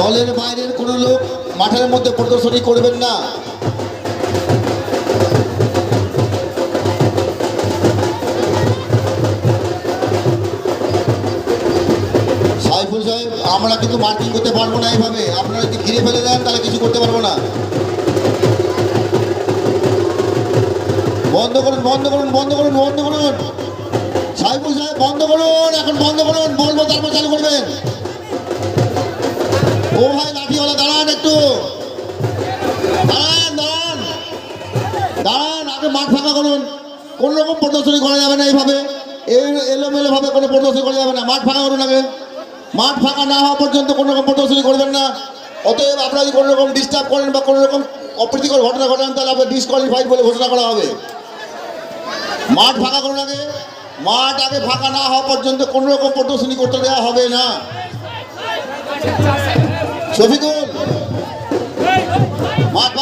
দলের বাইরের কোনো লোক মাঠের মধ্যে প্রদর্শনী করবেন না। সাইফুল সাহেব, আমরা কিন্তু মার্কিং করতে পারব না এইভাবে। আপনারা যদি ঘিরে ফেলে দেন, তাহলে কিছু করতে পারব না। বন্ধ করুন বন্ধ করুন বন্ধ করুন বন্ধ করুন। সাইফুল সাহেব, বন্ধ করুন, এখন বন্ধ করুন বলব ও ভাই লাঠিওয়ালা দাঁড়ান একটু। দাঁড়ান দাঁড়ান। দাঁড়ান, আগে মাঠ ফাঁকা করুন। কোনো রকম প্রদর্শনী করা যাবে না এইভাবে। এই এলোমেলো ভাবে কোনো প্রদর্শনী করা যাবে না। মাঠ ফাঁকা করুন আগে। মাঠ ফাঁকা না হওয়া পর্যন্ত কোনো রকম প্রদর্শনী করবেন না। অতএব আপনারা যদি কোনো রকম ডিস্টার্ব করেন বা কোনো রকম অপ্রীতিকর ঘটনা ঘটান, তাহলে আপনার ডিসকোয়ালিফাইড বলে ঘোষণা করা হবে। মাঠ ফাঁকা করুন আগে। মাঠ আগে ফাঁকা না হওয়া পর্যন্ত কোনো রকম প্রদর্শনী করতে দেওয়া হবে না। শফিকুল। মাঠ